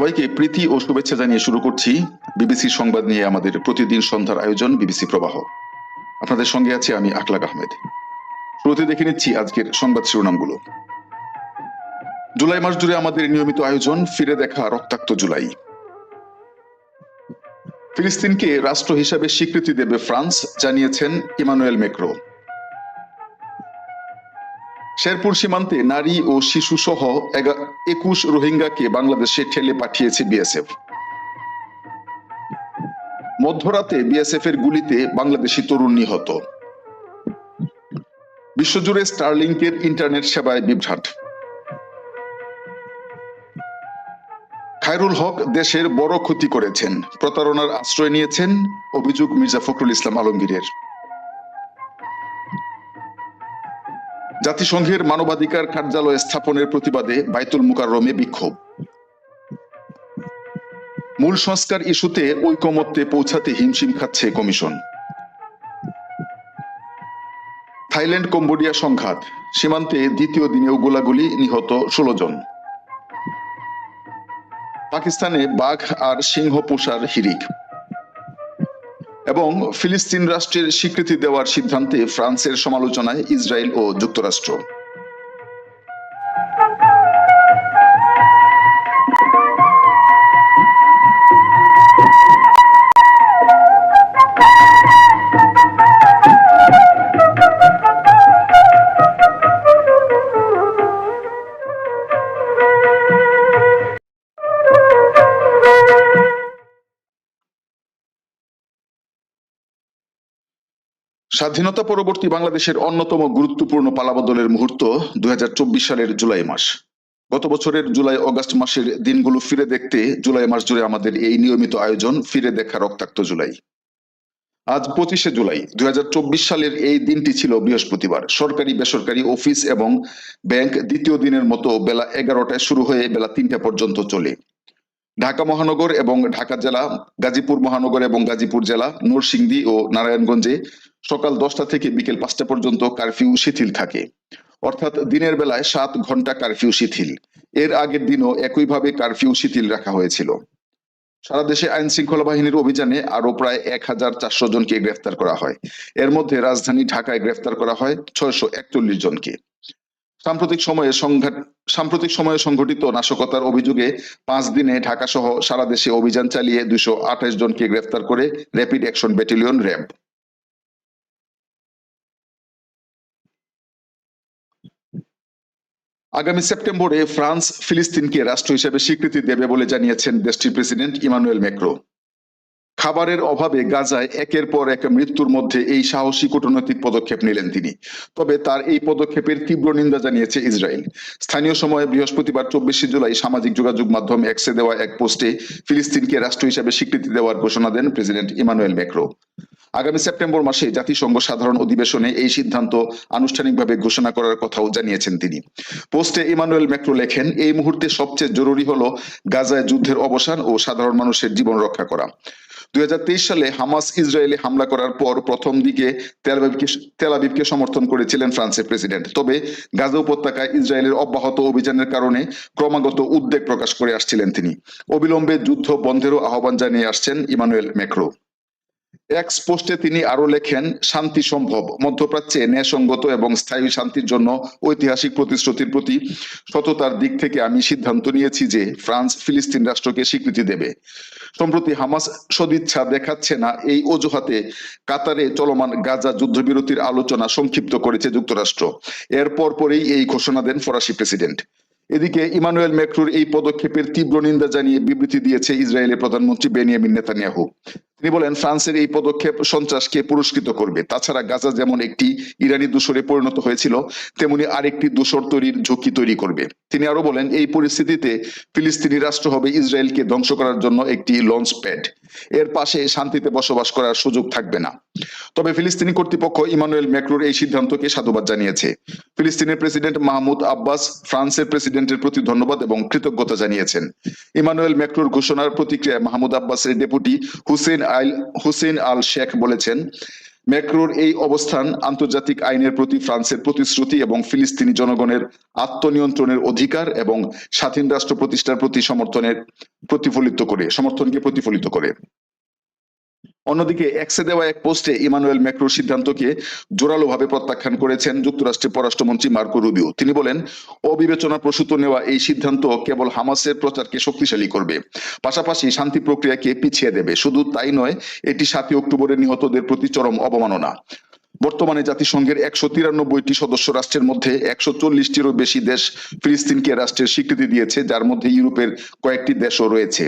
সবাইকে প্রীতি ও শুভেচ্ছা জানিয়ে শুরু করছি বিবিসি সংবাদ নিয়ে আমাদের প্রতিদিন সন্ধ্যার আয়োজন বিবিসি প্রবাহ। আপনাদের সঙ্গে আছি আমি আকলাক আহমেদ। শুরুতে দেখে নিচ্ছি আজকের সংবাদ শিরোনামগুলো। জুলাই মাস জুড়ে আমাদের নিয়মিত আয়োজন, ফিরে দেখা রক্তাক্ত জুলাই। ফিলিস্তিনকে রাষ্ট্র হিসাবে স্বীকৃতি দেবে ফ্রান্স, জানিয়েছেন ইমানুয়েল মেক্রো। শেরপুর সীমান্তে নারী ও শিশু সহ একুশ রোহিঙ্গাকে বাংলাদেশে ঠেলে পাঠিয়েছে বিএসএফ। মধ্যরাতে বিএসএফ এর গুলিতে বাংলাদেশি তরুণ নিহত। বিশ্বজুড়ে স্টারলিংকের ইন্টারনেট সেবায় বিভ্রাট। খায়রুল হক দেশের বড় ক্ষতি করেছেন। প্রতারণার আশ্রয় নিয়েছেন অভিযোগ মির্জা ফখরুল ইসলাম আলমগীরের। জাতিসংঘের মানবাধিকার কার্যালয় স্থাপনের প্রতিবাদে বাইতুল মুকাররমে বিক্ষোভ। মূল সংস্কার ইস্যুতে ঐকমত্যে পৌঁছাতে হিমশিম খাচ্ছে কমিশন। থাইল্যান্ড কম্বোডিয়া সংঘাত, সীমান্তে দ্বিতীয় দিনেও গোলাগুলি নিহত ষোলো জন। পাকিস্তানে বাঘ আর সিংহ পোষার হিরিক। এবং ফিলিস্তিন রাষ্ট্রের স্বীকৃতি দেওয়ার সিদ্ধান্তে ফ্রান্সের সমালোচনায় ইসরায়েল ও যুক্তরাষ্ট্র। স্বাধীনতা পরবর্তী বাংলাদেশের অন্যতম গুরুত্বপূর্ণ পালাবদলের মুহূর্ত দুই সালের জুলাই মাস। গত বছরের জুলাই অগাস্ট মাসের দিনগুলো ফিরে দেখতে জুলাই মাস জুড়ে আমাদের এই নিয়মিত আয়োজন ফিরে দেখা রক্তাক্ত জুলাই। আজ পঁচিশে জুলাই দুই সালের এই দিনটি ছিল বৃহস্পতিবার। সরকারি, বেসরকারি অফিস এবং ব্যাংক দ্বিতীয় দিনের মতো বেলা এগারোটায় শুরু হয়ে বেলা তিনটা পর্যন্ত চলে। ঢাকা মহানগর এবং ঢাকা জেলা, গাজীপুর মহানগর এবং গাজীপুর জেলা, নরসিংদী ও নারায়ণগঞ্জে সকাল দশটা থেকে বিকেল পাঁচটা পর্যন্ত কারফিউ শিথিল থাকে। অর্থাৎ দিনের বেলায় সাত ঘণ্টা কারফিউ শিথিল। এর আগের দিনও একইভাবে কারফিউ শিথিল রাখা হয়েছিল। সারা দেশে আইন শৃঙ্খলা বাহিনীর অভিযানে আরও প্রায় এক হাজার চারশো জনকে গ্রেফতার করা হয়। এর মধ্যে রাজধানী ঢাকায় গ্রেফতার করা হয় ছয়শো একচল্লিশ জনকে। সাম্প্রতিক সময়ে সংঘাত, সাম্প্রতিক সময়ে সংঘটিত নাশকতার অভিযোগে পাঁচ দিনে ঢাকা সহ সারা দেশে অভিযান চালিয়ে দুশো আঠাশ জনকে গ্রেফতার করে র্যাপিড অ্যাকশন ব্যাটালিয়ন র্যাব আগামী সেপ্টেম্বরে ফ্রান্স ফিলিস্তিনকে রাষ্ট্র হিসেবে স্বীকৃতি দেবে বলে জানিয়েছেন দেশটির প্রেসিডেন্ট ইমানুয়েল ম্যাক্রো। খাবারের অভাবে গাজায় একের পর এক মৃত্যুর মধ্যে এই সাহসী কূটনৈতিক পদক্ষেপ নিলেন তিনি। তবে তার এই পদক্ষেপের তীব্র নিন্দা জানিয়েছে ইসরায়েল। স্থানীয় সময়ে বৃহস্পতিবার চব্বিশে জুলাই সামাজিক যোগাযোগ মাধ্যম এক্সে দেওয়া এক পোস্টে ফিলিস্তিনকে রাষ্ট্র হিসেবে স্বীকৃতি দেওয়ার ঘোষণা দেন প্রেসিডেন্ট ইমানুয়েল ম্যাক্রো। আগামী সেপ্টেম্বর মাসে জাতিসংঘ সাধারণ অধিবেশনে এই সিদ্ধান্ত আনুষ্ঠানিকভাবে ঘোষণা করার কথাও জানিয়েছেন তিনি। পোস্টে ইমানুয়েল ম্যাক্রো লেখেন, এই মুহূর্তে সবচেয়ে জরুরি হলো গাজায় যুদ্ধের অবসান ও সাধারণ মানুষের জীবন রক্ষা করা। দুই হাজার তেইশ সালে হামাস ইসরায়েলে হামলা করার পর প্রথম দিকে তেল আবিবকে সমর্থন করেছিলেন ফ্রান্সের প্রেসিডেন্ট। তবে গাজা উপত্যকায় ইসরায়েলের অব্যাহত অভিযানের কারণে ক্রমাগত উদ্বেগ প্রকাশ করে আসছিলেন তিনি। অবিলম্বে যুদ্ধ বন্ধেরও আহ্বান জানিয়ে আসছেন ইমানুয়েল ম্যাক্রো। এক্স পোস্টে তিনি আরও লেখেন, শান্তি সম্ভব। মধ্যপ্রাচ্যে ন্যায়সঙ্গত এবং স্থায়ী শান্তির জন্য ঐতিহাসিক প্রতিশ্রুতির প্রতি সততার দিক থেকে আমি সিদ্ধান্ত নিয়েছি যে ফ্রান্স ফিলিস্তিন রাষ্ট্রকে স্বীকৃতি দেবে। সম্প্রতি হামাস সদিচ্ছা দেখাচ্ছে না, এই অজুহাতে কাতারে চলমান গাজা যুদ্ধবিরতির আলোচনা সংক্ষিপ্ত করেছে যুক্তরাষ্ট্র। এর পরপরেই এই ঘোষণা দেন ফরাসি প্রেসিডেন্ট। এদিকে ইমানুয়েল ম্যাক্রুর এই পদক্ষেপের তীব্র নিন্দা জানিয়ে বিবৃতি দিয়েছে ইসরায়েলের প্রধানমন্ত্রী বেনিয়ামিন নেতানিয়াহু। তিনি বলেন, ফ্রান্সের এই পদক্ষেপ সন্ত্রাসকে পুরস্কৃত করবে। তাছাড়া গাজা যেমন একটি ইরানি দূষরে পরিণত হয়েছিল, তেমনি আরেকটি দূষর তৈরির ঝুঁকি তৈরি করবে। তিনি আরও বলেন, এই পরিস্থিতিতে ফিলিস্তিনি রাষ্ট্র হবে ইসরায়েলকে ধ্বংস করার জন্য একটি লঞ্চ প্যাড। এর পাশে শান্তিতে বসবাস করার সুযোগ থাকবে না। তবে ফিলিস্তিনি কর্তৃপক্ষ ইমানুয়েল ম্যাক্রোর এই সিদ্ধান্তকে সাধুবাদ জানিয়েছে। ফিলিস্তিনের প্রেসিডেন্ট মাহমুদ আব্বাস ফ্রান্সের প্রেসিডেন্টের প্রতি ধন্যবাদ এবং কৃতজ্ঞতা জানিয়েছেন। ইমানুয়েল ম্যাক্রোর ঘোষণার প্রতিক্রিয়ায় মাহমুদ আব্বাসের deputy Hussein al Hussein al Sheikh বলেছেন ম্যাক্রোর এই অবস্থান আন্তর্জাতিক আইনের প্রতি ফ্রান্সের প্রতিশ্রুতি এবং ফিলিস্তিনি জনগণের আত্মনিয়ন্ত্রণের অধিকার এবং স্বাধীন রাষ্ট্র প্রতিষ্ঠার প্রতি সমর্থনের প্রতিফলিত করে, সমর্থনকে প্রতিফলিত করে। অন্যদিকে এক্সে দেওয়া এক পোস্টে ইমানুয়েল ম্যাক্রোর সিদ্ধান্তকে জোরালোভাবে প্রত্যাখ্যান করেছেন যুক্তরাষ্ট্রের পররাষ্ট্রমন্ত্রী মার্কো রুবিও। তিনি বলেন, অবিবেচনা প্রসূত নেওয়া এই সিদ্ধান্ত কেবল হামাসের প্রচারকে শক্তিশালী করবে। পাশাপাশি শান্তি প্রক্রিয়াকে পিছিয়ে দেবে। শুধু তাই নয়, এটি সাতই অক্টোবরে নিহতদের প্রতি চরম অবমাননা। বর্তমানে জাতিসংঘের একশো তিরানব্বইটি সদস্য রাষ্ট্রের মধ্যে একশো চল্লিশটিরও বেশি দেশ ফিলিস্তিনকে রাষ্ট্রের স্বীকৃতি দিয়েছে, যার মধ্যে ইউরোপের কয়েকটি দেশও রয়েছে।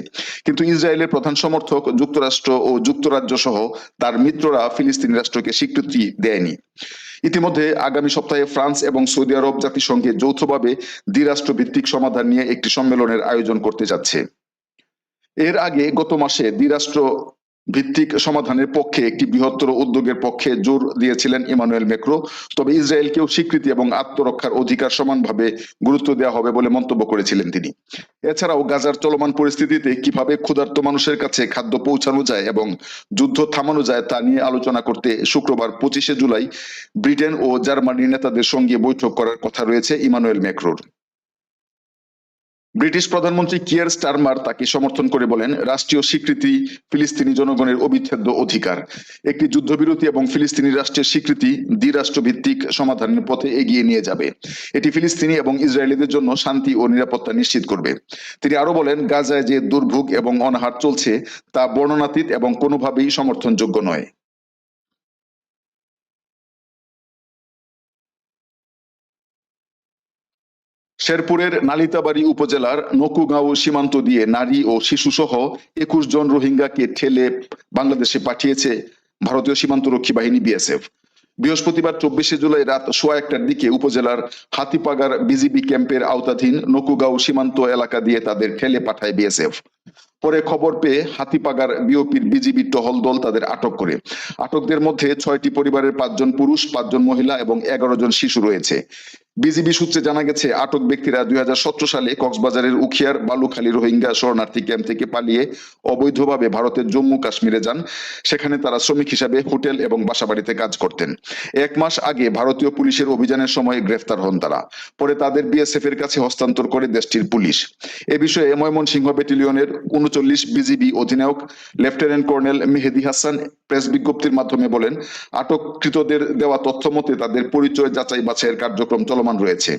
কিন্তু ইসরায়েলের প্রধান সমর্থক, যুক্তরাষ্ট্র ও যুক্তরাজ্য সহ তার মিত্ররা ফিলিস্তিন রাষ্ট্রকে স্বীকৃতি দেয়নি। ইতিমধ্যে আগামী সপ্তাহে ফ্রান্স এবং সৌদি আরব জাতিসংঘে যৌথভাবে দ্বিরাষ্ট্র ভিত্তিক সমাধান নিয়ে একটি সম্মেলনের আয়োজন করতে যাচ্ছে। এর আগে গত মাসে দ্বিরাষ্ট্র ভিত্তিক সমাধানের পক্ষে, একটি বৃহত্তর উদ্যোগের পক্ষে জোর দিয়েছিলেন ইমানুয়েল মেক্রো। তবে ইসরায়েলকেও স্বীকৃতি এবং আত্মরক্ষার অধিকার সমানভাবে গুরুত্ব দেওয়া হবে বলে মন্তব্য করেছিলেন তিনি। এছাড়াও গাজার চলমান পরিস্থিতিতে কীভাবে ক্ষুধার্ত মানুষের কাছে খাদ্য পৌঁছানো যায় এবং যুদ্ধ থামানো যায় তা নিয়ে আলোচনা করতে শুক্রবার পঁচিশে জুলাই ব্রিটেন ও জার্মানির নেতাদের সঙ্গে বৈঠক করার কথা রয়েছে ইমানুয়েল ম্যাক্রোর ব্রিটিশ প্রধানমন্ত্রী কিয়ার স্টারমার তাকে সমর্থন করে বলেন, রাষ্ট্রীয় স্বীকৃতি ফিলিস্তিনি জনগণের অবিচ্ছেদ্য অধিকার। একটি যুদ্ধবিরতি এবং ফিলিস্তিনি রাষ্ট্রের স্বীকৃতি দ্বিরাষ্ট্র ভিত্তিক সমাধানের পথে এগিয়ে নিয়ে যাবে। এটি ফিলিস্তিনি এবং ইসরায়েলিদের জন্য শান্তি ও নিরাপত্তা নিশ্চিত করবে। তিনি আরও বলেন, গাজায় যে দুর্ভোগ এবং অনাহার চলছে, তা বর্ণনাতীত এবং কোনোভাবেই সমর্থনযোগ্য নয়। শেরপুরের নালিতাবাড়ি উপজেলার নকুগাঁও সীমান্ত দিয়ে নারী ও শিশু সহ একুশ জন রোহিঙ্গাকে ঠেলে বাংলাদেশে পাঠিয়েছে ভারতীয় সীমান্ত রক্ষী বাহিনী বিএসএফ। বৃহস্পতিবার চব্বিশে জুলাই রাত সোয়া একটার দিকে উপজেলার হাতিপাগার বিজিবি ক্যাম্পের আওতাধীন নকুগাঁও সীমান্ত এলাকা দিয়ে তাদের ঠেলে পাঠায় বিএসএফ। পরে খবর পেয়ে হাতিপাগার বিওপির বিজিবি টহল দল তাদের আটক করে। আটকদের মধ্যে ছয়টি পরিবারের পাঁচজন পুরুষ, পাঁচজন মহিলা এবং এগারো জন শিশু রয়েছে। বিজিবি সূত্রে জানা গেছে, আটক ব্যক্তিরা দুই সালে কক্সবাজারের উখিয়ার, বালুখালী রোহিঙ্গা শরণার্থী ক্যাম্প থেকে পালিয়ে অবৈধভাবে ভারতের জম্মু কাশ্মীরে যান। সেখানে তারা শ্রমিক হিসাবে হোটেল এবং বাসাবাড়িতে কাজ করতেন। এক মাস আগে ভারতীয় পুলিশের অভিযানের সময় গ্রেফতার হন তারা। পরে তাদের বিএসএফ এর কাছে হস্তান্তর করে দেশটির পুলিশ। এ বিষয়ে ময়মনসিংহ ব্যাটালিয়নের উনচল্লিশ বিজিবি অধিনায়ক lieutenant colonel Mehedi Hasan press বিজ্ঞপ্তির মাধ্যমে বলেন, আটককৃতদের দেওয়া তথ্য মতে তাদের পরিচয় যাচাই বাছাইয়ের কার্যক্রম চলমান রয়েছে।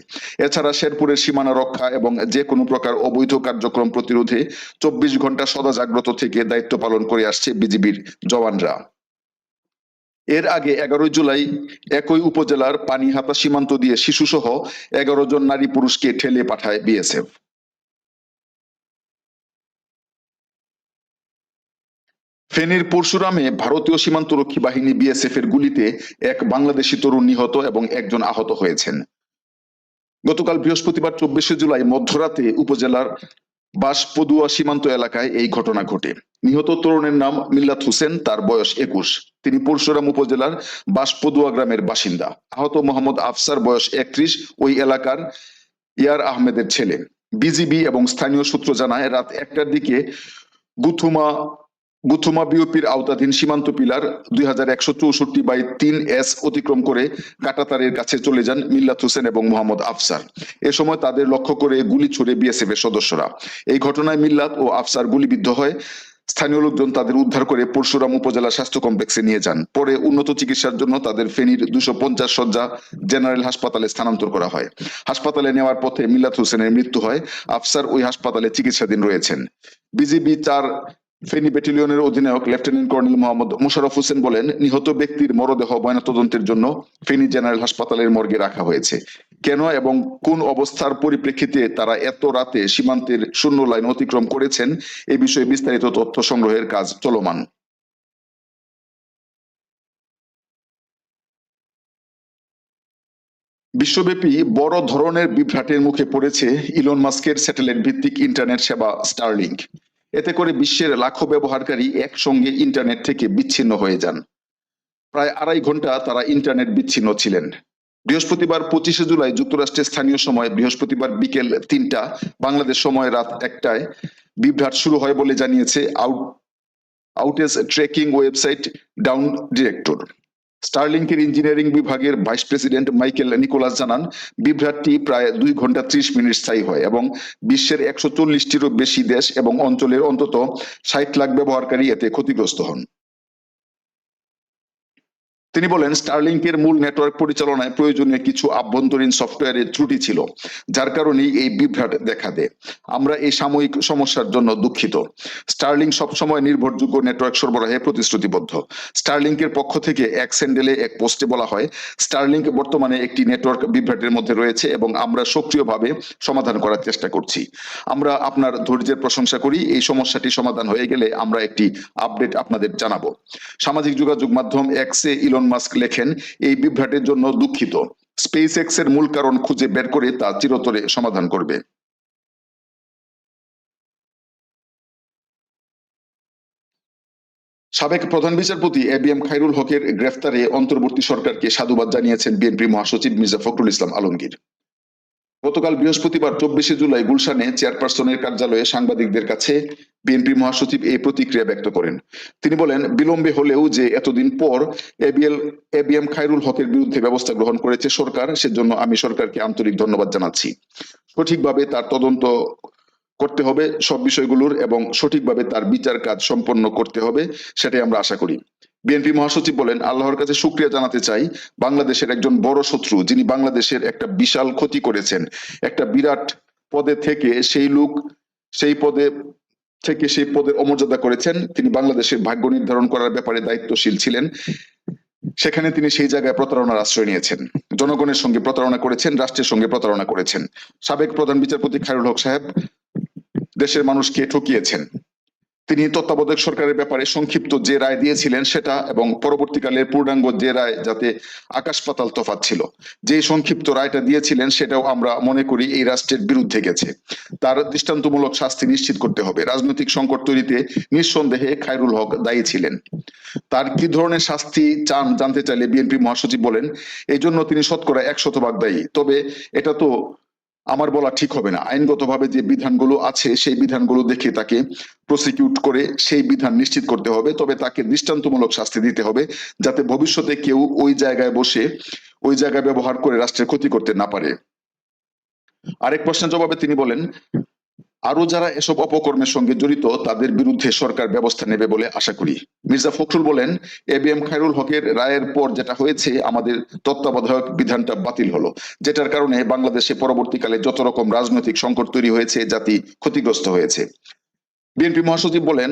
এছাড়া শেরপুরের সীমানা রক্ষা এবং যে কোনো প্রকার অবৈধ কার্যক্রম প্রতিরোধে চব্বিশ ঘণ্টা সদা জাগ্রত থেকে দায়িত্ব পালন করে আসছে বিজিবির জওয়ানরা। এর আগে এগারোই জুলাই একই উপজেলার পানিহাতা সীমান্ত দিয়ে শিশু সহ এগারো জন নারী পুরুষকে ঠেলে পাঠায় বিএসএফ। ফেনীর পরশুরামে ভারতীয় সীমান্তরক্ষী বাহিনী বিএসএফ এর গুলিতে এক বাংলাদেশি তরুণ নিহত এবং একজন আহত হয়েছেন। গতকাল বৃহস্পতিবার চব্বিশে জুলাই মধ্যরাতে উপজেলার বাঁশপদুয়া সীমান্ত এলাকায় এই ঘটনা ঘটে। নিহত তরুণের নাম মিল্লাত হোসেন, তার বয়স একুশ। তিনি পরশুরাম উপজেলার বাঁশপদুয়া গ্রামের বাসিন্দা। আহত মোহাম্মদ আফসার বয়স একত্রিশ, ওই এলাকার ইয়ার আহমেদের ছেলে। বিজিবি এবং স্থানীয় সূত্র জানায়, রাত একটার দিকে গুথুমা গুথুমা বিওপির আওতাধীন সীমান্ত পিলার দুই হাজার একশো চৌষট্টি বাই তিন এস অতিক্রম করে কাটাতারের কাছে চলে যান মিল্লাত হোসেন এবং মোহাম্মদ আফসার। এ সময় তাদের লক্ষ্য করে গুলি ছুড়ে বিএসএফ এর সদস্যরা। এই ঘটনায় মিল্লাত ও আফসার গুলিবিদ্ধ হয়। স্থানীয় লোকজন তাদের উদ্ধার করে পরশুরাম উপজেলা স্বাস্থ্য কমপ্লেক্সে নিয়ে যান। পরে উন্নত চিকিৎসার জন্য তাদের ফেনীর দুশো পঞ্চাশ শয্যা জেনারেল হাসপাতালে স্থানান্তর করা হয়। হাসপাতালে নেওয়ার পথে মিল্লাত হোসেনের মৃত্যু হয়। আফসার ওই হাসপাতালে চিকিৎসাধীন রয়েছেন। বিজিবি চার ফেনী ব্যাটালিয়নের অধিনায়ক লেফটেন্যান্ট কর্নেল মোহাম্মদ মোশারফ হোসেন বলেন, নিহত ব্যক্তির মরদেহ ময়নাতদন্তের জন্য ফেনী জেনারেল হাসপাতালের মর্গে রাখা হয়েছে। কেন এবং কোন অবস্থার পরিপ্রেক্ষিতে তারা এত রাতে সীমান্তের শূন্য লাইন অতিক্রম করেছেন, এ বিষয়ে বিস্তারিত তথ্য সংগ্রহের কাজ চলমান। বিশ্বব্যাপী বড় ধরনের বিভ্রাটের মুখে পড়েছে ইলন মাস্কের স্যাটেলাইট ভিত্তিক ইন্টারনেট সেবা স্টারলিংক এতে করে বিশ্বের লাখো ব্যবহারকারী একসঙ্গে ইন্টারনেট থেকে বিচ্ছিন্ন হয়ে যান। প্রায় আড়াই ঘণ্টা তারা ইন্টারনেট বিচ্ছিন্ন ছিলেন। বৃহস্পতিবার পঁচিশে জুলাই যুক্তরাষ্ট্রের স্থানীয় সময় বৃহস্পতিবার বিকেল তিনটা, বাংলাদেশ সময় রাত একটায় বিভ্রাট শুরু হয় বলে জানিয়েছে out, outage tracking website down detector. স্টারলিংকের engineering বিভাগের ভাইস প্রেসিডেন্ট মাইকেল নিকোলাস জানান বিভ্রাটটি প্রায় দুই ঘণ্টা ত্রিশ মিনিট স্থায়ী হয় এবং বিশ্বের একশো চল্লিশটিরও বেশি দেশ এবং অঞ্চলের অন্তত ষাট লাখ ব্যবহারকারী এতে ক্ষতিগ্রস্ত হন। তিনি বলেন স্টারলিংকের মূল নেটওয়ার্ক পরিচালনায় প্রয়োজনীয় কিছু আভ্যন্তরীণ সফটওয়্যারের ত্রুটি ছিল, যার কারণেই এই বিভ্রাট দেখা দেয়। আমরা এই সাময়িক সমস্যার জন্য দুঃখিত। স্টারলিং সবসময় নির্ভরযোগ্য নেটওয়ার্ক সরবরাহে প্রতিশ্রুতিবদ্ধ। স্টারলিংকের পক্ষ থেকে এক স্যান্ডেলে এক পোস্টে বলা হয় স্টারলিংক বর্তমানে একটি নেটওয়ার্ক বিভ্রাটের মধ্যে রয়েছে এবং আমরা সক্রিয়ভাবে সমাধান করার চেষ্টা করছি। আমরা আপনার ধৈর্যের প্রশংসা করি, এই সমস্যাটি সমাধান হয়ে গেলে আমরা একটি আপডেট আপনাদের জানাব। সামাজিক যোগাযোগ মাধ্যম এক্সে ইলন মাস্ক লেখেন, এই বিভ্রাটের জন্য দুঃখিত। স্পেস এক্সের মূল কারণ খুঁজে বের করে তা চিরতরে সমাধান করবে। সাবেক প্রধান বিচারপতি এ বি এম খাইরুল হকের গ্রেফতারে অন্তর্বর্তী সরকারকে সাধুবাদ জানিয়েছেন বিএনপি মহাসচিব মির্জা ফখরুল ইসলাম আলমগীর। গতকাল বৃহস্পতিবার চব্বিশে জুলাই গুলশানে চেয়ারপারসনের কার্যালয়ে সাংবাদিকদের কাছে বিএনপি মহাসচিব এই প্রতিক্রিয়া ব্যক্ত করেন। তিনি বলেন, বিলম্বে হলেও যে এতদিন পর এবিএল, এবিএম খাইরুল হকের বিরুদ্ধে ব্যবস্থা গ্রহণ করেছে সরকার, সেজন্য আমি সরকারকে আন্তরিক ধন্যবাদ জানাচ্ছি। সঠিকভাবে তার তদন্ত করতে হবে সব বিষয়গুলোর এবং সঠিকভাবে তার বিচার কাজ সম্পন্ন করতে হবে, সেটাই আমরা আশা করি। বিএনপি মহাসচিব বলেন, আল্লাহর কাছে শুক্রিয়া জানাতে চাই, বাংলাদেশের একজন বড় শত্রু যিনি বাংলাদেশের একটা বিশাল ক্ষতি করেছেন, একটা বিরাট পদে থেকে সেই লোক সেই পদে থেকে সেই পদের অমর্যাদা করেছেন। তিনি বাংলাদেশের ভাগ্য নির্ধারণ করার ব্যাপারে দায়িত্বশীল ছিলেন। সেখানে তিনি সেই জায়গায় প্রতারণার আশ্রয় নিয়েছেন। জনগণের সঙ্গে প্রতারণা করেছেন, রাষ্ট্রের সঙ্গে প্রতারণা করেছেন। সাবেক প্রধান বিচারপতি খায়রুল হক সাহেব দেশের মানুষকে ঠকিয়েছেন। তিনি তত্ত্বাবধায়ক সরকারের ব্যাপারে সংক্ষিপ্ত যে রায় দিয়েছিলেন সেটা এবং পরবর্তীকালে পূর্ণাঙ্গ যে রায় যাতে আকাশ পাতাল তফাৎ ছিল, যে সংক্ষিপ্ত রায়টা দিয়েছিলেন সেটাও আমরা মনে করি এই রাষ্ট্রের বিরুদ্ধে গেছে। তার দৃষ্টান্তমূলক শাস্তি নিশ্চিত করতে হবে। রাজনৈতিক সংকট তৈরিতে নিঃসন্দেহে খায়রুল হক দায়ী ছিলেন। তার কি ধরনের শাস্তি চান জানতে চাইলে বিএনপি মহাসচিব বলেন এই জন্য তিনি শতকরা এক শতভাগ দায়ী। তবে এটা তো আমার বলা ঠিক হবে না। আইনগতভাবে যে বিধানগুলো আছে, সেই বিধানগুলো দেখে তাকে প্রসিকিউট করে সেই বিধান নিশ্চিত করতে হবে। তবে তাকে দৃষ্টান্তমূলক শাস্তি দিতে হবে যাতে ভবিষ্যতে কেউ ওই জায়গায় বসে ওই জায়গায় ব্যবহার করে রাষ্ট্রের ক্ষতি করতে না পারে। আরেক প্রশ্নের জবাবে তিনি বলেন আরও যারা এসব অপকর্মের সঙ্গে জড়িত, তাদের বিরুদ্ধে সরকার ব্যবস্থা নেবে বলে আশা করি। মির্জা ফখরুল বলেন, এ বি এম খায়রুল হকের রায়ের পর যেটা হয়েছে, আমাদের তত্ত্বাবধায়ক বিধানটা বাতিল হলো, যেটার কারণে বাংলাদেশে পরবর্তীকালে যত রকম রাজনৈতিক সংকট তৈরি হয়েছে, জাতি ক্ষতিগ্রস্ত হয়েছে। বিএনপি মহাসচিব বলেন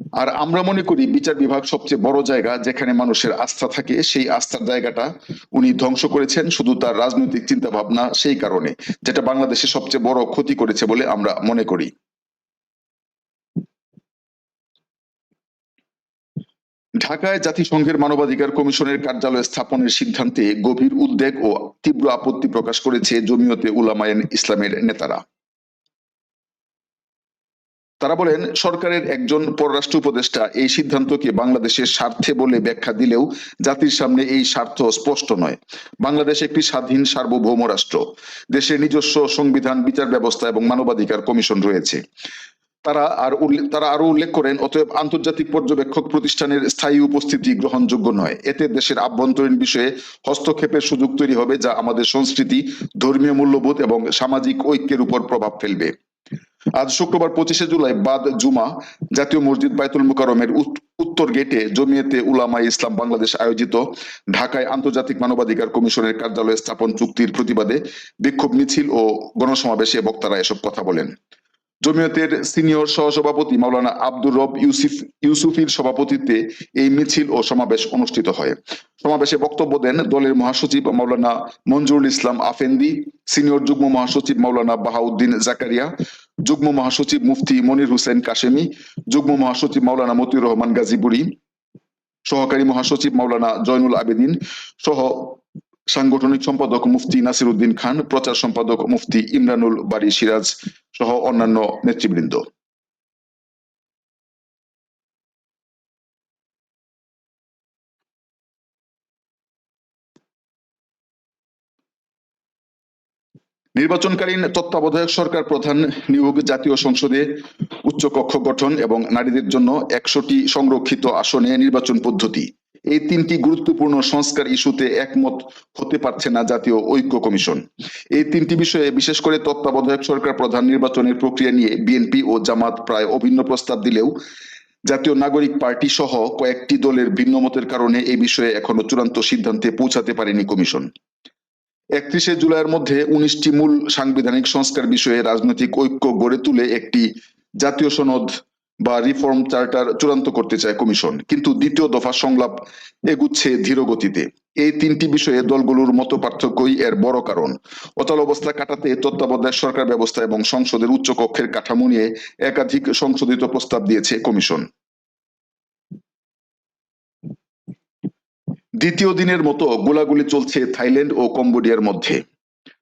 আর আমরা মনে করি বিচার বিভাগ সবচেয়ে বড় জায়গা যেখানে মানুষের আস্থা থাকে, সেই আস্থার জায়গাটা উনি ধ্বংস করেছেন, শুধু তার রাজনৈতিক চিন্তা ভাবনা সেই কারণে, যেটা বাংলাদেশে সবচেয়ে বড় ক্ষতি করেছে বলে আমরা মনে করি। ঢাকায় জাতিসংঘের মানবাধিকার কমিশনের কার্যালয় স্থাপনের সিদ্ধান্তে গভীর উদ্বেগ ও তীব্র আপত্তি প্রকাশ করেছে জমিয়তে উলামায়েন ইসলামের নেতারা। তারা বলেন, সরকারের একজন পররাষ্ট্র উপদেষ্টা এই সিদ্ধান্তকে বাংলাদেশের স্বার্থে বলে ব্যাখ্যা দিলেও জাতির সামনে এই স্বার্থ স্পষ্ট নয়। বাংলাদেশ একটি স্বাধীন সার্বভৌম রাষ্ট্র। দেশের নিজস্ব সংবিধান, বিচার ব্যবস্থা এবং মানবাধিকার কমিশন রয়েছে। তারা আর উল্লেখ- তারা আরও উল্লেখ করেন, অতএব আন্তর্জাতিক পর্যবেক্ষক প্রতিষ্ঠানের স্থায়ী উপস্থিতি গ্রহণযোগ্য নয়। এতে দেশের আভ্যন্তরীণ বিষয়ে হস্তক্ষেপের সুযোগ তৈরি হবে যা আমাদের সংস্কৃতি, ধর্মীয় মূল্যবোধ এবং সামাজিক ঐক্যের উপর প্রভাব ফেলবে। আজ শুক্রবার পঁচিশে জুলাই বাদ জুমা জাতীয় মসজিদ বাইতুল মুকারমের উত্তর গেটে জমিয়েতে উলামা ইসলাম বাংলাদেশ আয়োজিত ঢাকায় আন্তর্জাতিক মানবাধিকার কমিশনের কার্যালয় স্থাপন চুক্তির প্রতিবাদে বিক্ষোভ মিছিল ও গণসমাবেশে বক্তারা এসব কথা বলেন। জমিয়তের সিনিয়র সহসভাপতি মাওলানা আব্দুর রব ইউসুফ, ইউসুফির সভাপতিত্বে এই মিছিল ও সমাবেশ অনুষ্ঠিত হয়। সমাবেশে বক্তব্য দেন দলের মহাসচিব মাওলানা মঞ্জুরুল ইসলাম আফেন্দি, সিনিয়র যুগ্ম মহাসচিব মাওলানা বাহাউদ্দিন জাকারিয়া, যুগ্ম মহাসচিব মুফতি মনির হুসেন কাশেমি, যুগ্ম মহাসচিব মাওলানা মতিউর রহমান গাজীপুরি, সহকারী মহাসচিব মাওলানা জয়নুল আবেদিন, সহ সাংগঠনিক সম্পাদক মুফতি নাসির উদ্দিন খান, প্রচার সম্পাদক মুফতি ইমরানুল বাড়ি সিরাজ সহ অন্যান্য নেতৃবৃন্দ। নির্বাচনকালীন তত্ত্বাবধায়ক সরকার প্রধান নিয়োগ জাতীয় সংসদে উচ্চ কক্ষ গঠন এবং নারীদের জন্য একশোটি সংরক্ষিত আসনে নির্বাচন পদ্ধতি। এই তিনটি গুরুত্বপূর্ণ সংস্কার ইস্যুতে একমত হতে পারছে না জাতীয় ঐক্য কমিশন। এই তিনটি বিষয়ে বিশেষ করে তত্ত্বাবধায়ক সরকার প্রধান নির্বাচনের প্রক্রিয়া নিয়ে বিএনপি ও জামাত প্রায় অভিন্ন প্রস্তাব দিলেও জাতীয় নাগরিক পার্টি সহ কয়েকটি দলের ভিন্ন মতের কারণে এই বিষয়ে এখনও চূড়ান্ত সিদ্ধান্তে পৌঁছাতে পারেনি কমিশন। একত্রিশে জুলাইয়ের মধ্যে উনিশটি মূল সাংবিধানিক সংস্কার বিষয়ে রাজনৈতিক ঐক্য গড়ে তুলে একটি জাতীয় সনদ বা রিফর্ম চার্টার চূড়ান্ত করতে চায় কমিশন কিন্তু দ্বিতীয় দফা সংলাপ এগুচ্ছে ধীর গতিতে এই তিনটি বিষয়ে দলগুলোর মত পার্থক্যই এর বড় কারণ। অচল অবস্থা কাটাতে তত্ত্বাবধায়ক সরকার ব্যবস্থা এবং সংসদের উচ্চ কক্ষের কাঠামো নিয়ে একাধিক সংশোধিত প্রস্তাব দিয়েছে কমিশন দ্বিতীয় দিনের মতো গোলাগুলি চলছে থাইল্যান্ড ও কম্বোডিয়ার মধ্যে।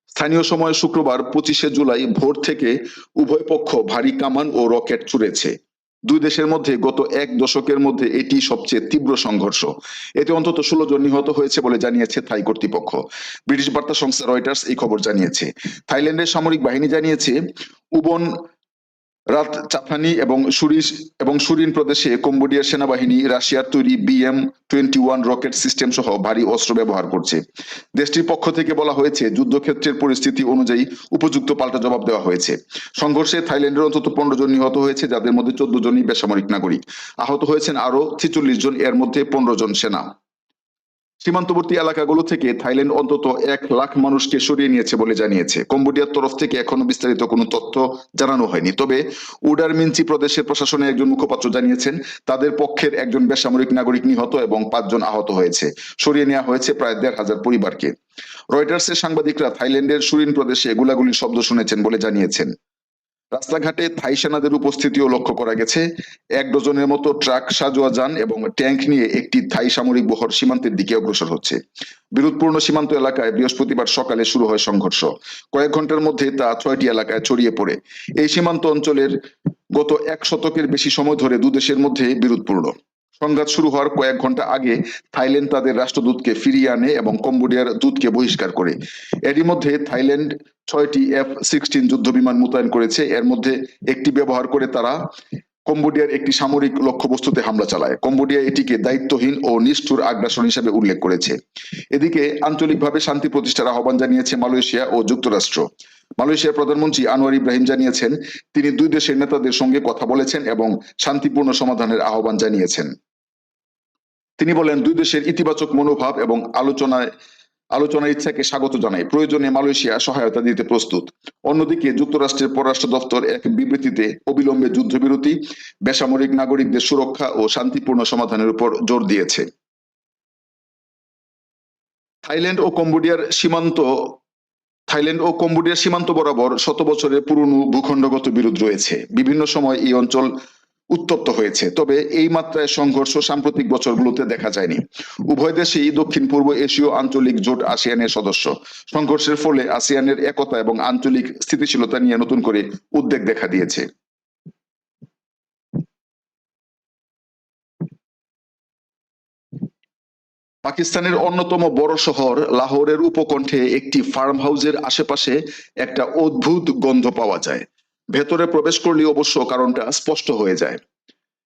স্থানীয় সময় শুক্রবার পঁচিশে জুলাই ভোর থেকে উভয় পক্ষ ভারী কামান ও রকেট ছুড়েছে। দুই দেশের মধ্যে গত এক দশকের মধ্যে এটি সবচেয়ে তীব্র সংঘর্ষ। এতে অন্তত ষোলো জন নিহত হয়েছে বলে জানিয়েছে থাই কর্তৃপক্ষ। ব্রিটিশ বার্তা সংস্থা রয়টার্স এই খবর জানিয়েছে। থাইল্যান্ডের সামরিক বাহিনী জানিয়েছে, উবন রাত চাফানি এবং সুরিস এবং সুরিন প্রদেশে কম্বোডিয়ার সেনাবাহিনী, রাশিয়ার তৈরি BM twenty one rocket system সহ ভারী অস্ত্র ব্যবহার করছে। দেশটির পক্ষ থেকে বলা হয়েছে, যুদ্ধক্ষেত্রের পরিস্থিতি অনুযায়ী উপযুক্ত পাল্টা জবাব দেওয়া হয়েছে। সংঘর্ষে থাইল্যান্ডের অন্তত পনেরো জন নিহত হয়েছে, যাদের মধ্যে চোদ্দ জনই বেসামরিক নাগরিক। আহত হয়েছেন আরও ছেচল্লিশ জন, এর মধ্যে পনেরো জন সেনা। সীমান্তবর্তী এলাকাগুলো থেকে থাইল্যান্ড অন্তত এক লাখ মানুষকে সরিয়ে নিয়েছে বলে জানিয়েছে। কম্বোডিয়ার তরফ থেকে এখনও বিস্তারিত কোনো তথ্য জানানো হয়নি। তবে উডার মিঞ্চি প্রদেশের প্রশাসনের একজন মুখপাত্র জানিয়েছেন, তাদের পক্ষের একজন বেসামরিক নাগরিক নিহত এবং পাঁচজন আহত হয়েছে। সরিয়ে নেওয়া হয়েছে প্রায় দেড় হাজার পরিবারকে। রয়টার্সের সাংবাদিকরা থাইল্যান্ডের সুরিন প্রদেশে গোলাগুলির শব্দ শুনেছেন বলে জানিয়েছেন। রাস্তাঘাটে থাই সেনাদের উপস্থিতিও লক্ষ্য করা গেছে। এক ডজনের মতো ট্রাক সাজোয়া যান এবং ট্যাঙ্ক নিয়ে একটি থাই সামরিক বহর সীমান্তের দিকে অগ্রসর হচ্ছে। বিরোধপূর্ণ সীমান্ত এলাকায় বৃহস্পতিবার সকালে শুরু হয় সংঘর্ষ। কয়েক ঘণ্টার মধ্যে তা ছয়টি এলাকায় ছড়িয়ে পড়ে। এই সীমান্ত অঞ্চলের গত এক শতকের বেশি সময় ধরে দুদেশের মধ্যে বিরোধপূর্ণ। সংঘাত শুরু হওয়ার কয়েক ঘণ্টা আগে থাইল্যান্ড তাদের রাষ্ট্রদূতকে ফিরিয়ে আনে এবং কম্বোডিয়ার দূতকে বহিষ্কার করে। এরই মধ্যে থাইল্যান্ড ছয়টি এফ সিক্সটিন যুদ্ধ বিমান মোতায়েন করেছে। এর মধ্যে একটি ব্যবহার করে তারা কম্বোডিয়ার একটি সামরিক লক্ষ্যবস্তুতে হামলা চালায়। কম্বোডিয়া এটিকে দায়িত্বহীন ও নিষ্ঠুর আগ্রাসন হিসেবে উল্লেখ করেছে। এদিকে আঞ্চলিকভাবে শান্তি প্রতিষ্ঠার আহ্বান জানিয়েছে মালয়েশিয়া ও যুক্তরাষ্ট্র। মালয়েশিয়ার প্রধানমন্ত্রী আনোয়ার ইব্রাহিম জানিয়েছেন, তিনি দুই দেশের নেতাদের সঙ্গে কথা বলেছেন এবং শান্তিপূর্ণ সমাধানের আহ্বান জানিয়েছেন। তিনি বলেন, দুই দেশের ইতিবাচক মনোভাব এবং আলোচনায়, আলোচনার ইচ্ছাকে স্বাগত জানায় প্রয়োজনে মালয়েশিয়া সহায়তা দিতে প্রস্তুত। অন্যদিকে যুক্তরাষ্ট্রের পররাষ্ট্র দপ্তর এক বিবৃতিতে অবিলম্বে যুদ্ধবিরতি, বেসামরিক নাগরিকদের সুরক্ষা ও শান্তিপূর্ণ সমাধানের উপর জোর দিয়েছে। থাইল্যান্ড ও কম্বোডিয়ার সীমান্ত, থাইল্যান্ড ও কম্বোডিয়ার সীমান্ত বরাবর শত বছরের পুরনো ভূখণ্ডগত বিরোধ রয়েছে। বিভিন্ন সময় এই অঞ্চল উত্তপ্ত হয়েছে। তবে এই মাত্রায় সংঘর্ষ সাম্প্রতিক বছরগুলোতে দেখা যায়নি। উভয় দেশেই দক্ষিণ পূর্ব এশীয় আঞ্চলিক জোট আসিয়ানের সদস্য। সংঘর্ষের ফলে আসিয়ানের একতা এবং আঞ্চলিক স্থিতিশীলতা নিয়ে নতুন করে উদ্বেগ দেখা দিয়েছে। পাকিস্তানের অন্যতম বড় শহর লাহোরের উপকণ্ঠে একটি ফার্ম হাউসের আশেপাশে একটা অদ্ভুত গন্ধ পাওয়া যায়। ভেতরে প্রবেশ করলে অবশ্য কারণটা স্পষ্ট হয়ে যায়।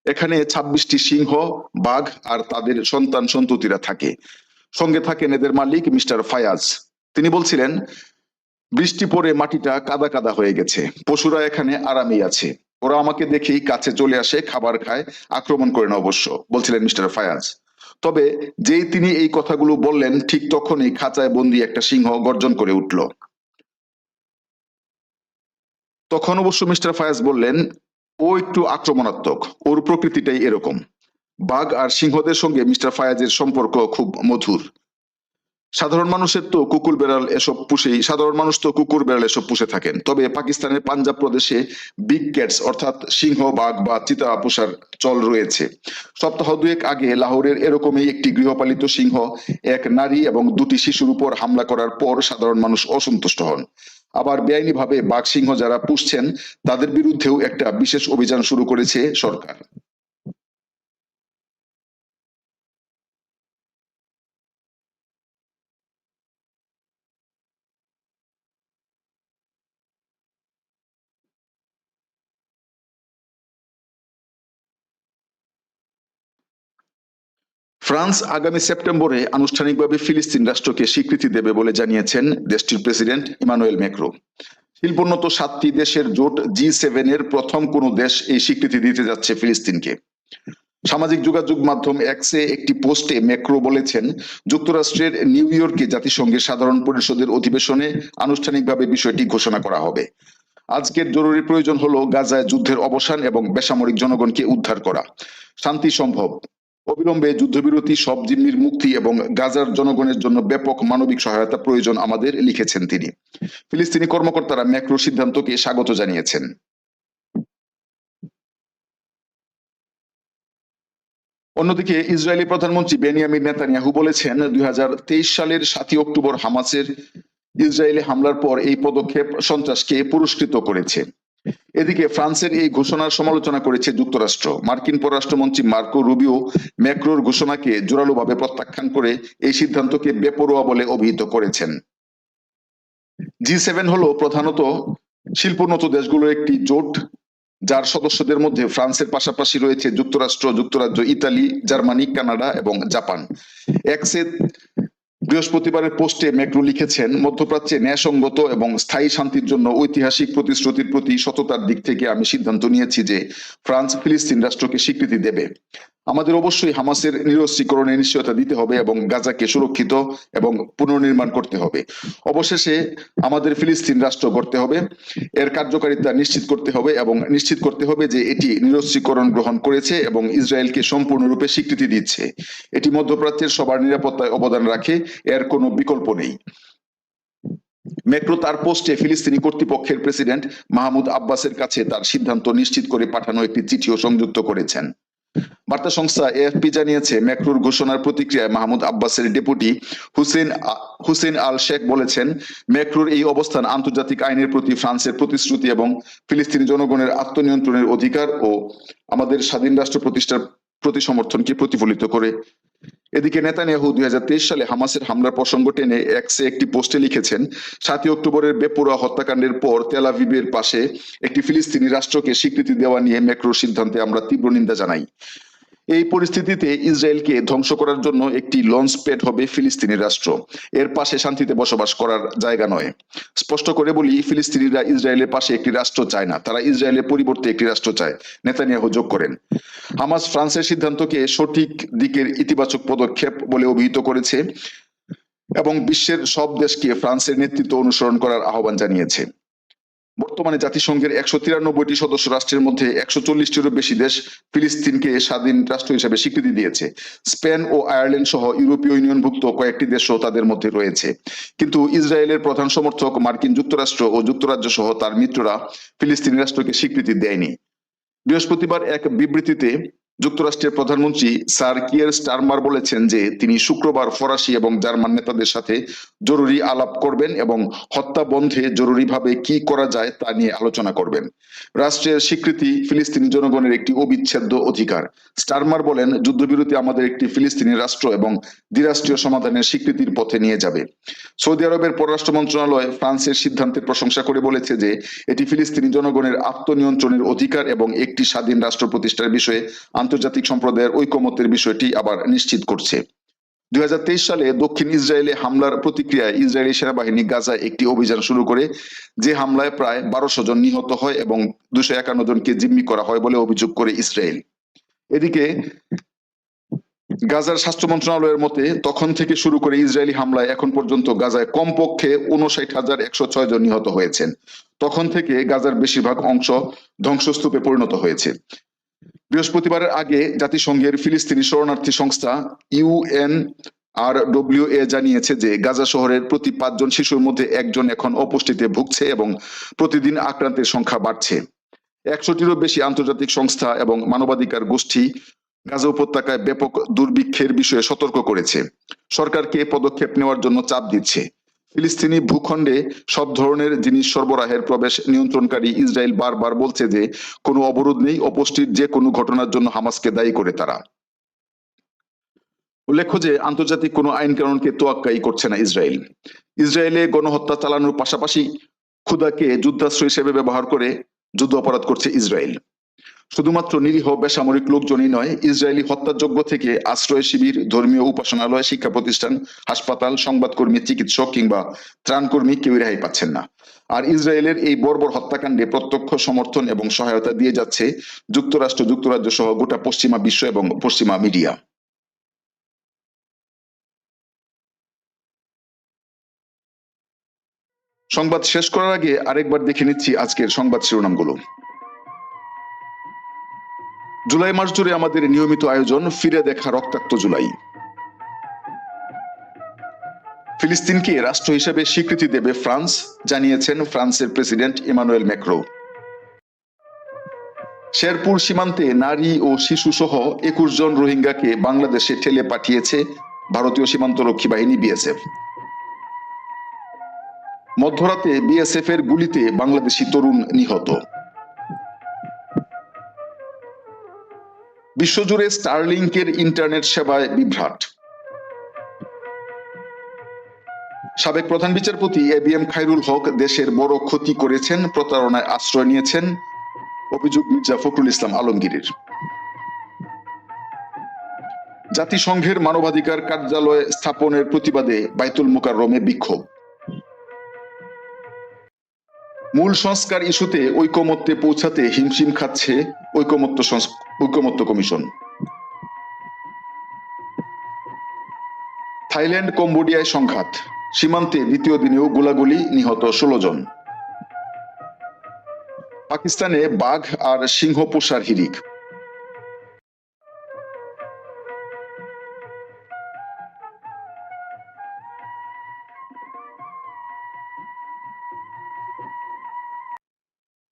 এখানে ছাব্বিশটি সিংহ, বাঘ আর তাদের সন্তান সন্ততিরা থাকে। সঙ্গে থাকেন এদের মালিক মিস্টার ফায়াজ। তিনি বলছিলেন, বৃষ্টি পড়ে মাটিটা কাদা কাদা হয়ে গেছে। পশুরা এখানে আরামেই আছে। ওরা আমাকে দেখেই কাছে চলে আসে, খাবার খায়, আক্রমণ করে না অবশ্য, বলছিলেন মিস্টার ফায়াজ। তবে যেই তিনি এই কথাগুলো বললেন, ঠিক তখনই খাঁচায় বন্দি একটা সিংহ গর্জন করে উঠল। তখন অবশ্য মিস্টার ফায়াজ বললেন, ও একটু আক্রমণাত্মক, ওর প্রকৃতিটাই এরকম। বাঘ আর সিংহদের সঙ্গে মিস্টার ফায়াজের সম্পর্ক খুব মধুর। সাধারণ মানুষের তো কুকুর বেড়াল এসব পুষেই, সাধারণ মানুষ তো কুকুর বেড়াল এসব পুষে থাকেন। তবে পাকিস্তানের পাঞ্জাব প্রদেশে বিগ ক্যাটস অর্থাৎ সিংহ, বাঘ বা চিতা পোষার চল রয়েছে। সপ্তাহ দুয়েক আগে লাহোরের এরকমই একটি গৃহপালিত সিংহ, এক নারী এবং দুটি শিশুর উপর হামলা করার পর সাধারণ মানুষ অসন্তুষ্ট হন। আবার বেআইনিভাবে বাঘ সিংহ যারা পুষছেন তাদের বিরুদ্ধেও একটা বিশেষ অভিযান শুরু করেছে সরকার। ফ্রান্স আগামী সেপ্টেম্বরে আনুষ্ঠানিকভাবে ফিলিস্তিন রাষ্ট্রকে স্বীকৃতি দেবে বলে জানিয়েছেন দেশটির প্রেসিডেন্ট ইমানুয়েল ম্যাক্রো। শিল্পোন্নত সাতটি দেশের জোট জি সেভেন এর প্রথম কোনো দেশ এই স্বীকৃতি দিতে যাচ্ছে ফিলিস্তিনকে। সামাজিক যোগাযোগ মাধ্যম এক্সে একটি পোস্টে ম্যাক্রো বলেছেন, যুক্তরাষ্ট্রের নিউ ইয়র্কে জাতিসংঘের সাধারণ পরিষদের অধিবেশনে আনুষ্ঠানিকভাবে বিষয়টি ঘোষণা করা হবে। আজকের জরুরি প্রয়োজন হলো গাজায় যুদ্ধের অবসান এবং বেসামরিক জনগণকে উদ্ধার করা। শান্তি সম্ভব। অবিলম্বে যুদ্ধবিরতি, সব জিম্মির মুক্তি এবং গাজার জনগণের জন্য ব্যাপক মানবিক সহায়তা প্রয়োজন আমাদের লিখেছেন তিনি। ফিলিস্তিনি কর্মকর্তারা ম্যাক্রো সিদ্ধান্তকে স্বাগত জানিয়েছেন। অন্যদিকে ইসরায়েলি প্রধানমন্ত্রী বেনিয়ামিন নেতানিয়াহু বলেছেন, দুই হাজার তেইশ সালের সাতই অক্টোবর হামাসের ইসরায়েলে হামলার পর এই পদক্ষেপ সন্ত্রাসকে পুরস্কৃত করেছে। এদিকে ফ্রান্সের এই ঘোষণার সমালোচনা করেছে যুক্তরাষ্ট্র। মার্কিন পররাষ্ট্রমন্ত্রী মার্কো রুবিও ম্যাক্রোর ঘোষণাকে জোরালোভাবে প্রত্যাখ্যান করে এই সিদ্ধান্তকে বেপরোয়া বলে অভিহিত করেছেন। জি সেভেন হলো প্রধানত শিল্পোন্নত দেশগুলোর একটি জোট, যার সদস্যদের মধ্যে ফ্রান্সের পাশাপাশি রয়েছে যুক্তরাষ্ট্র, যুক্তরাজ্য, ইতালি, জার্মানি, কানাডা এবং জাপান। এক্সে বৃহস্পতিবারের পোস্টে ম্যাক্রো লিখেছেন, মধ্যপ্রাচ্যে ন্যায়সঙ্গত এবং স্থায়ী শান্তির জন্য ঐতিহাসিক প্রতিশ্রুতির প্রতি সততার দিক থেকে আমি সিদ্ধান্ত নিয়েছি যে ফ্রান্স ফিলিস্তিন রাষ্ট্রকে স্বীকৃতি দেবে। আমাদের অবশ্যই হামাসের নিরস্ত্রীকরণের নিশ্চয়তা দিতে হবে এবং গাজাকে সুরক্ষিত এবং পুনর্নির্মাণ করতে হবে। অবশেষে আমাদের ফিলিস্তিন রাষ্ট্র গড়তে হবে, এর কার্যকারিতা নিশ্চিত করতে হবে এবং নিশ্চিত করতে হবে যে এটি নিরস্ত্রীকরণ গ্রহণ করেছে এবং ইসরায়েলকে সম্পূর্ণরূপে স্বীকৃতি দিচ্ছে। এটি মধ্যপ্রাচ্যের সবার নিরাপত্তায় অবদান রাখে, এর কোনো বিকল্প নেই। মেক্রো তার পোস্টে ফিলিস্তিনি কর্তৃপক্ষের প্রেসিডেন্ট মাহমুদ আব্বাসের কাছে তার সিদ্ধান্ত নিশ্চিত করে পাঠানো একটি চিঠিও সংযুক্ত করেছেন। বার্তা সংস্থা এএফপি জানিয়েছে, ম্যাক্রোর ঘোষণার প্রতিক্রিয়ায় মাহমুদ আব্বাসের deputy Hussein Hussein al Sheikh বলেছেন, ম্যাক্রোর এই অবস্থান আন্তর্জাতিক আইনের প্রতি ফ্রান্সের প্রতিশ্রুতি এবং ফিলিস্তিনি জনগণের আত্মনিয়ন্ত্রণের অধিকার ও আমাদের স্বাধীন রাষ্ট্র প্রতিষ্ঠার প্রতি সমর্থনকে প্রতিফলিত করে। এদিকে নেতানিয়াহু দুই সালে হামাসের হামলার প্রসঙ্গ টেনে এক্সে একটি পোস্টে লিখেছেন, সাতই অক্টোবরের বেপুরা হত্যাকাণ্ডের পর তেলাভিবের পাশে একটি ফিলিস্তিনি রাষ্ট্রকে স্বীকৃতি দেওয়া নিয়ে ম্যাক্রোর সিদ্ধান্তে আমরা তীব্র নিন্দা জানাই। এই পরিস্থিতিতে ইসরায়েলকে ধ্বংস করার জন্য একটি লঞ্চ প্যাড হবে ফিলিস্তিনি রাষ্ট্র। এর পাশে শান্তিতে বসবাস করার জায়গা নয়। স্পষ্ট করে বলি, ফিলিস্তিনিরা ইসরায়েলের পাশে একটি রাষ্ট্র চায় না। তারা ইসরায়েলের পরিবর্তে একটি রাষ্ট্র চায়। নেতানিয়াহু যোগ করেন। হামাস ফ্রান্সের সিদ্ধান্তকে সঠিক দিকের ইতিবাচক পদক্ষেপ বলে অভিহিত করেছে এবং বিশ্বের সব দেশকে ফ্রান্সের নেতৃত্ব অনুসরণ করার আহ্বান জানিয়েছে। বর্তমানে জাতিসংঘের একশো তিরানব্বইটি সদস্য রাষ্ট্রের মধ্যে একশো চল্লিশটিরও বেশি দেশ ফিলিস্তিনকে স্বাধীন রাষ্ট্র হিসেবে স্বীকৃতি দিয়েছে। স্পেন ও আয়ারল্যান্ড সহ ইউরোপীয় ইউনিয়নভুক্ত কয়েকটি দেশও তাদের মধ্যে রয়েছে। কিন্তু ইসরায়েলের প্রধান সমর্থক মার্কিন যুক্তরাষ্ট্র ও যুক্তরাজ্য সহ তার মিত্ররা ফিলিস্তিনি রাষ্ট্রকে স্বীকৃতি দেয়নি। বৃহস্পতিবার এক বিবৃতিতে যুক্তরাষ্ট্রের প্রধানমন্ত্রী স্যার কিয়ার স্টারমার বলেছেন যে তিনি শুক্রবার ফরাসি এবং জার্মান নেতাদের সাথে জরুরি আলাপ করবেন এবং হত্যা বন্ধে জরুরিভাবে কি করা যায় তা নিয়ে আলোচনা করবেন। রাষ্ট্রের স্বীকৃতি ফিলিস্তিনি জনগণের একটি অবিচ্ছেদ্য অধিকার। স্টারমার বলেন, যুদ্ধবিরতি আমাদের একটি ফিলিস্তিনি রাষ্ট্র এবং দ্বিরাষ্ট্রীয় সমাধানের স্বীকৃতির পথে নিয়ে যাবে। সৌদি আরবের পররাষ্ট্র মন্ত্রণালয় ফ্রান্সের সিদ্ধান্তের প্রশংসা করে বলেছে যে এটি ফিলিস্তিনি জনগণের আত্মনিয়ন্ত্রণের অধিকার এবং একটি স্বাধীন রাষ্ট্র প্রতিষ্ঠার বিষয়ে আন্তর্জাতিক সম্প্রদায়ের ঐকমত্যের বিষয়টি আবার নিশ্চিত করছে। দুই সালে দক্ষিণ ইসরায়েলে হামলার প্রতিক্রিয়ায় ইসরায়েলি সেনাবাহিনী গাজায় একটি অভিযান শুরু করে, যে হামলায় প্রায় বারোশো জন নিহত হয় এবং দুশো একান্ন জনকে জিম্মি করা হয় বলে অভিযোগ করে ইসরায়েল। এদিকে গাজার স্বাস্থ্য মন্ত্রণালয়ের মতে, তখন থেকে শুরু করে ইসরায়েলি হামলায় এখন পর্যন্ত গাজায় কমপক্ষে উনষাট হাজার একশো জন নিহত হয়েছেন। তখন থেকে গাজার বেশিরভাগ অংশ ধ্বংসস্তূপে পরিণত হয়েছে। বৃহস্পতিবারের আগে জাতিসংঘের ফিলিস্তিনি শরণার্থী সংস্থা ইউএন আর ডব্লিউ এ জানিয়েছে যে গাজা শহরের প্রতি পাঁচজন শিশুর মধ্যে একজন এখন অপুষ্টিতে ভুগছে এবং প্রতিদিন আক্রান্তের সংখ্যা বাড়ছে। একশোটিরও বেশি আন্তর্জাতিক সংস্থা এবং মানবাধিকার গোষ্ঠী গাজা উপত্যকায় ব্যাপক দুর্ভিক্ষের বিষয়ে সতর্ক করেছে। সরকারকে পদক্ষেপ নেওয়ার জন্য চাপ দিচ্ছে। ফিলিস্তিনি ভূখণ্ডে সব ধরনের জিনিস সরবরাহের প্রবেশ নিয়ন্ত্রণকারী ইসরায়েল বারবার বলছে যে, কোনো অবরোধ নেই, অপুষ্টির যে কোনো ঘটনার জন্য হামাসকে দায়ী করে তারা। উল্লেখ্য যে, আন্তর্জাতিক কোনো আইন কানুনকে তোয়াক্কাই করছে না ইসরায়েল। ইসরায়েলে গণহত্যা চালানোর পাশাপাশি ক্ষুদাকে যুদ্ধাস্ত্র হিসেবে ব্যবহার করে যুদ্ধ অপরাধ করছে ইসরায়েল। শুধুমাত্র নিরীহ বেসামরিক লোকজনই নয়, ইসরায়েলি হত্যাযজ্ঞ থেকে আশ্রয় শিবির, ধর্মীয় উপাসনালয়, শিক্ষা প্রতিষ্ঠান, হাসপাতাল, সংবাদকর্মী, চিকিৎসক কিংবা ত্রাণকর্মী কেউ রেহাই পাচ্ছেন না। আর ইসরায়েলের এই বর্বর হত্যাকাণ্ডে প্রত্যক্ষ সমর্থন এবং সহায়তা দিয়ে যাচ্ছে যুক্তরাষ্ট্র, যুক্তরাজ্য সহ গোটা পশ্চিমা বিশ্ব এবং পশ্চিমা মিডিয়া। সংবাদ শেষ করার আগে আরেকবার দেখে নিচ্ছি আজকের সংবাদ শিরোনামগুলো। জুলাই মাস জুড়ে আমাদের নিয়মিত আয়োজন ফিরে দেখা রক্তাক্ত জুলাই। ফিলিস্তিনকে রাষ্ট্র হিসেবে স্বীকৃতি দেবে ফ্রান্স, জানিয়েছেন ফ্রান্সের প্রেসিডেন্ট ইমানুয়েল ম্যাক্রো। শেরপুর সীমান্তে নারী ও শিশু সহ একুশ জন রোহিঙ্গাকে বাংলাদেশে ঠেলে পাঠিয়েছে ভারতীয় সীমান্তরক্ষী বাহিনী বিএসএফ। মধ্যরাতে বিএসএফ এর গুলিতে বাংলাদেশি তরুণ নিহত। বিশ্বজুড়ে স্টারলিংকের ইন্টারনেট সেবায় বিভ্রাট। সাবেক প্রধান বিচারপতি A B M Khairul Haque দেশের বড় ক্ষতি করেছেন, প্রতারণায় আশ্রয় নিয়েছেন, অভিযোগ মির্জা ফখরুল ইসলাম আলমগীরের। জাতিসংঘের মানবাধিকার কার্যালয় স্থাপনের প্রতিবাদে বাইতুল মোকাররমে বিক্ষোভ। মূল সংস্কার ইস্যুতে ঐকমত্যে পৌঁছাতে হিমশিম খাচ্ছে ঐকমত্য ঐকমত্য কমিশন। থাইল্যান্ড কম্বোডিয়ায় সংঘাত। সীমান্তে দ্বিতীয় দিনেও গোলাগুলি নিহত ষোলো জন। পাকিস্তানে বাঘ আর সিংহ পোষার হিরিক।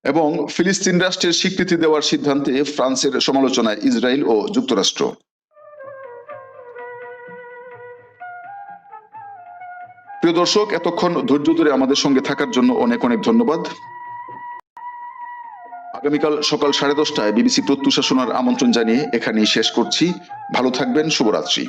এবং ফিলিস্তিন রাষ্ট্রের স্বীকৃতি দেওয়ার সিদ্ধান্তে ফ্রান্সের সমালোচনায় ইসরায়েল ও যুক্তরাষ্ট্র। প্রিয় দর্শক, এতক্ষণ ধৈর্য ধরে আমাদের সঙ্গে থাকার জন্য অনেক অনেক ধন্যবাদ। আগামীকাল সকাল সাড়ে দশটায় বিবিসি প্রত্যুষা শোনার আমন্ত্রণ জানিয়ে এখানেই শেষ করছি। ভালো থাকবেন, শুভরাত্রি।